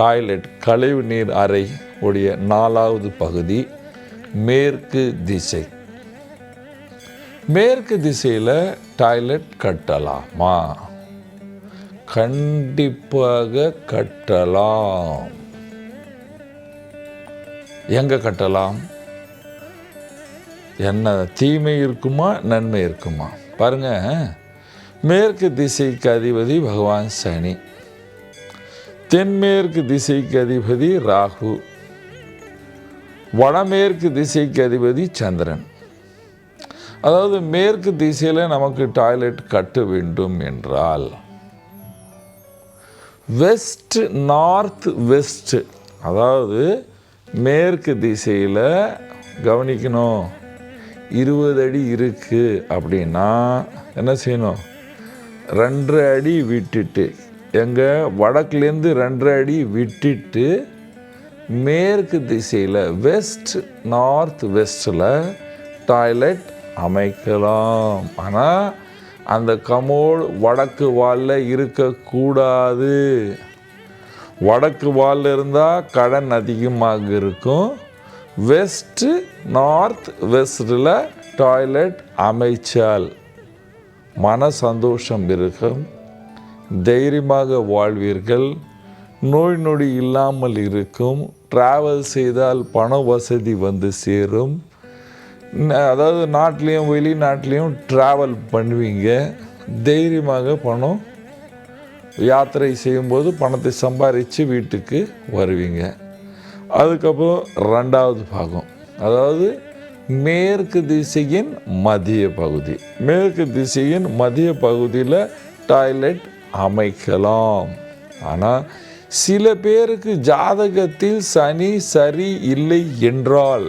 Toilet கழிவு நீர் அறை உடைய நாலாவது பகுதி மேற்கு திசை. மேற்கு திசையில் டாய்லெட் கட்டலாமா? கண்டிப்பாக கட்டலாம். எங்கே கட்டலாம்? என்ன தீமை இருக்குமா நன்மை இருக்குமா? பாருங்கள் மேற்கு திசைக்கு அதிபதி பகவான் சனி. தென்மேற்கு திசைக்கு அதிபதி ராகு. வடமேற்கு திசைக்கு அதிபதி சந்திரன். அதாவது மேற்கு திசையில் நமக்கு டாய்லெட் கட்ட வேண்டும் என்றால் வெஸ்ட் நார்த் வெஸ்ட் அதாவது மேற்கு திசையில் கவனிக்கணும். இருபது அடி இருக்குது அப்படின்னா என்ன செய்யணும்? ரெண்டரை அடி விட்டுட்டு எங்கள் வடக்குலேருந்து ரெண்டரை அடி விட்டுட்டு மேற்கு திசையில் வெஸ்ட் நார்த் வெஸ்ட்டில் டாய்லெட் அமைக்கலாம். ஆனால் அந்த கமோடு வடக்கு வாலில் இருக்கக்கூடாது. வடக்கு வாலில் இருந்தால் கடன் அதிகமாக இருக்கும். வெஸ்ட்டு நார்த் வெஸ்டில் டாய்லெட் அமைச்சால் மன சந்தோஷம் இருக்கும். தைரியமாக வாழ்வீர்கள். நோய் நொடி இல்லாமல் இருக்கும். ட்ராவல் செய்தால் பண வசதி வந்து சேரும். அதாவது நாட்டிலையும் வெளிநாட்டிலையும் ட்ராவல் பண்ணுவீங்க. தைரியமாக பணம் யாத்திரை செய்யும்போது பணத்தை சம்பாதிச்சு வீட்டுக்கு வருவீங்க. அதுக்கப்புறம் ரெண்டாவது பாகம். அதாவது மேற்கு திசையின் மதிய பகுதி. மேற்கு திசையின் மதிய பகுதியில் டாய்லெட் அமைக்கலாம். ஆனால் சில பேருக்கு ஜாதகத்தில் சனி சரி இல்லை என்றால்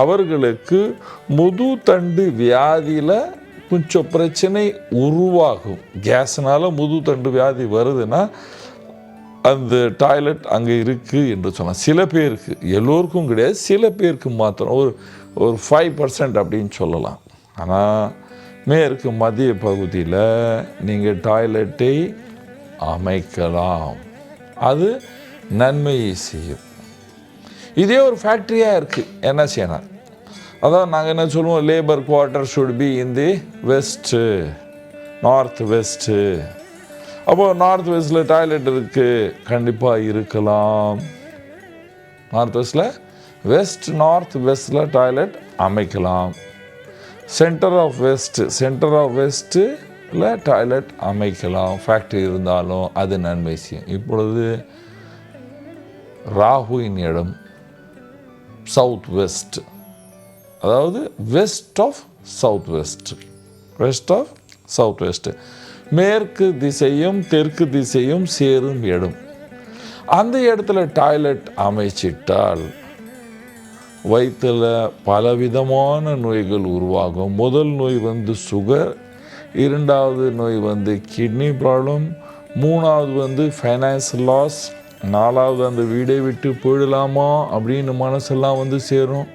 அவர்களுக்கு முது தண்டு வியாதியில் கொஞ்சம் பிரச்சனை உருவாகும். கேஸ்னால் முது தண்டு வியாதி வருதுன்னா அந்த டாய்லெட் அங்கே இருக்குது என்று சொன்னால் சில பேருக்கு எல்லோருக்கும் கிடையாது சில பேருக்கு மாத்திரம். ஒரு ஒரு ஃபைவ் பர்சன்ட் அப்படின்னு சொல்லலாம். ஆனால் மேற்கு மத்திய பகுதியில் நீங்கள் டாய்லெட்டை அமைக்கலாம். அது நன்மையை செய்யும். இதே ஒரு ஃபேக்ட்ரியாக இருக்குது என்ன செய்யணும்? அதான் நாங்கள் என்ன சொல்லுவோம்? Labour quarter should be in the west north west அப்போது நார்த் வெஸ்ட்டில் டாய்லெட் இருக்குது கண்டிப்பாக இருக்கலாம். நார்த் வெஸ்ட்டில் வெஸ்ட் நார்த் வெஸ்ட்டில் டாய்லெட் அமைக்கலாம். Centre of west centre of வெஸ்ட்டில் toilet அமைக்கலாம். ஃபேக்ட்ரி இருந்தாலும் அது நன்மை செய்யும். இப்பொழுது ராகுவின் இடம் சவுத் வெஸ்ட் அதாவது west of south west west of south west மேற்கு திசையும் தெற்கு திசையும் சேரும் இடம். அந்த இடத்துல டாய்லெட் அமைச்சிட்டால் வயிற்றில் பலவிதமான நோய்கள் உருவாகும். முதல் நோய் வந்து சுகர் இரண்டாவது நோய் வந்து கிட்னி ப்ராப்ளம் மூணாவது வந்து ஃபைனான்ஸ் லாஸ் நாலாவது அந்த வீடை விட்டு போயிடலாமா அப்படின்னு மனசெல்லாம் வந்து சேரும்.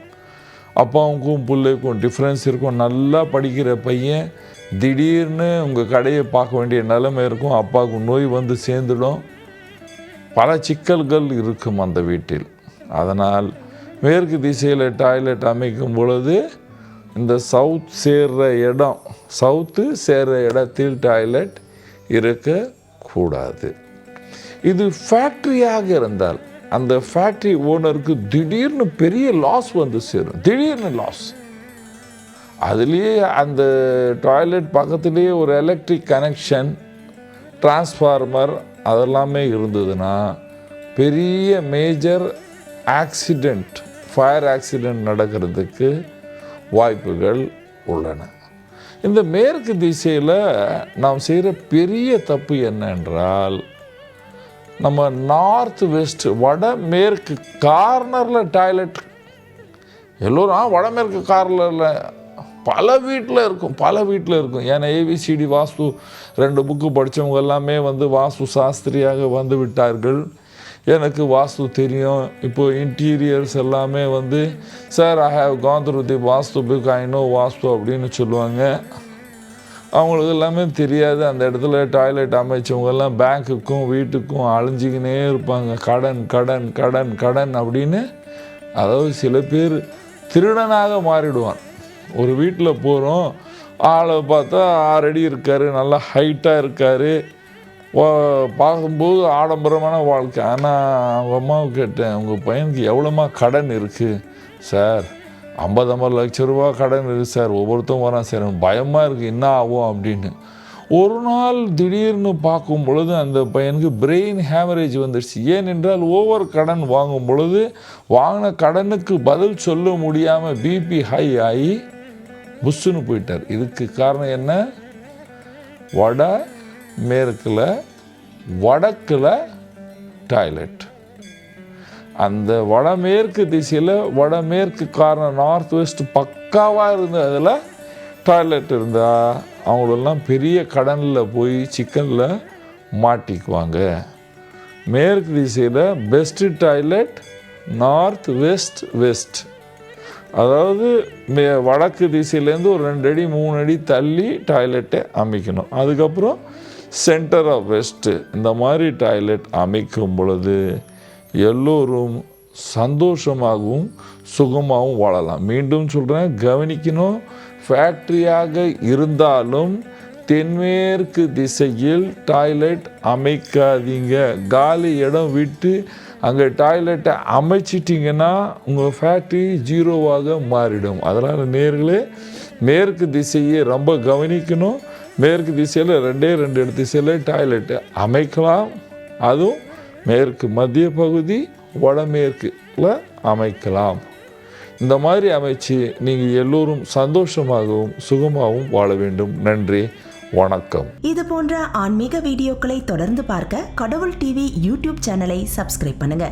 அப்பாவுக்கும் பிள்ளைக்கும் டிஃப்ரென்ஸ் இருக்கும். நல்லா படிக்கிற பையன் திடீர்னு உங்கள் கடையை பார்க்க வேண்டிய நிலைமை இருக்கும். அப்பாவுக்கு நோய் வந்து சேர்ந்துடும். பல சிக்கல்கள் இருக்கும் அந்த வீட்டில். அதனால் மேற்கு திசையில் டாய்லெட் அமைக்கும் பொழுது இந்த சவுத் சேர்ற இடம் சவுத்து சேர்ற இடத்தில் டாய்லெட் இருக்கக்கூடாது. இது ஃபேக்ட்ரியாக இருந்தால் அந்த ஃபேக்ட்ரி ஓனருக்கு திடீர்னு பெரிய லாஸ் வந்து சேரும். திடீர்னு லாஸ். அதுலேயே அந்த டாய்லெட் பக்கத்துலேயே ஒரு எலக்ட்ரிக் கனெக்ஷன் டிரான்ஸ்ஃபார்மர் அதெல்லாமே இருந்ததுன்னா பெரிய மேஜர் ஆக்சிடெண்ட் ஃபயர் ஆக்சிடெண்ட் நடக்கிறதுக்கு வாய்ப்புகள் உள்ளன. இந்த மேற்கு திசையில் நாம் செய்கிற பெரிய தப்பு என்னென்றால் நம்ம நார்த் வெஸ்ட் வட மேற்கு கார்னரில் டாய்லெட் எல்லோரும் ஆ வடமேற்கு கார்னரில் பல வீட்டில் இருக்கும் பல வீட்டில் இருக்கும். ஏன்னா ஏவிசிடி வாஸ்து ரெண்டு புக்கு படித்தவங்க எல்லாமே வந்து வாஸ்து சாஸ்திரியாக வந்து விட்டார்கள். எனக்கு வாஸ்து தெரியும். இப்போது இன்டீரியர்ஸ் எல்லாமே வந்து sir I have gone through the vastu book I know vastu அப்படின்னு சொல்லுவாங்க. அவங்களுக்கு எல்லாமே தெரியாது. அந்த இடத்துல டாய்லெட் அமைச்சவங்கெல்லாம் பேங்க்குக்கும் வீட்டுக்கும் அழிஞ்சிக்கினே இருப்பாங்க. கடன் கடன் கடன் கடன் அப்படின்னு. அதாவது சில பேர் திருடனாக மாறிடுவான். ஒரு வீட்டில் போகிறோம் ஆளை பார்த்தா ஆறடி இருக்கார். நல்லா ஹைட்டாக இருக்கார். பார்க்கும்போது ஆடம்பரமான வாழ்க்கை. ஆனால் அவங்க அம்மாவை கேட்டேன் உங்கள் பையனுக்கு எவ்வளோமா கடன் இருக்குது சார் ஐம்பது ஐம்பது லட்ச ரூபா கடன் இருக்குது சார். ஒவ்வொருத்தரும் வரான் சார். பயமாக இருக்குது என்ன ஆகும்? அப்படின்னு. ஒரு நாள் திடீர்னு பார்க்கும் பொழுது அந்த பையனுக்கு பிரெயின் ஹேமரேஜ் வந்துடுச்சு ஏனென்றால் ஓவர் கடன் வாங்கும் பொழுது வாங்கின கடனுக்கு பதில் சொல்ல முடியாமல் பிபி ஹை ஆகி புஷ்ஷுன்னு போயிட்டார். இதுக்கு காரணம் என்ன? வட மேற்கில் வடக்கில் டாய்லெட். அந்த வடமேற்கு திசையில் வடமேற்கு காரணம் நார்த் வெஸ்ட் பக்காவாக இருந்ததில் டாய்லெட் இருந்தால் அவங்களெல்லாம் பெரிய கடனில் போய் சிக்கனில் மாட்டிக்குவாங்க. மேற்கு திசையில் best toilet north west west. அதாவது மே வடக்கு திசையிலேருந்து ஒரு ரெண்டு அடி மூணு அடி தள்ளி டாய்லெட்டை அமைக்கணும். அதுக்கப்புறம் சென்டர் ஆஃப் வெஸ்ட்டு இந்த மாதிரி டாய்லெட் அமைக்கும் பொழுது எல்லோரும் சந்தோஷமாகவும் சுகமாகவும் வாழலாம். மீண்டும் சொல்கிறேன் கவனிக்கணும் ஃபேக்ட்ரியாக இருந்தாலும் தென்மேற்கு திசையில் டாய்லெட் அமைக்காதீங்க. காலி இடம் விட்டு அங்கே டாய்லெட்டை அமைச்சிட்டிங்கன்னா உங்கள் ஃபேக்ட்ரி ஜீரோவாக மாறிடும். அதனால் நேர்களே மேற்கு திசையை ரொம்ப கவனிக்கணும். மேற்கு திசையில் ரெண்டே ரெண்டு திசையில் டாய்லெட்டை. அமைக்கலாம். அதுவும் மேற்கு மத்திய பகுதி வடமேற்குல அமைக்கலாம். இந்த மாதிரி அமைச்சு நீங்கள் எல்லோரும் சந்தோஷமாகவும் சுகமாகவும் வாழ வேண்டும். நன்றி. வணக்கம். இது போன்ற ஆன்மீக வீடியோக்களை தொடர்ந்து பார்க்க கடவுள் டிவி யூடியூப் சேனலை சப்ஸ்கிரைப் பண்ணுங்க.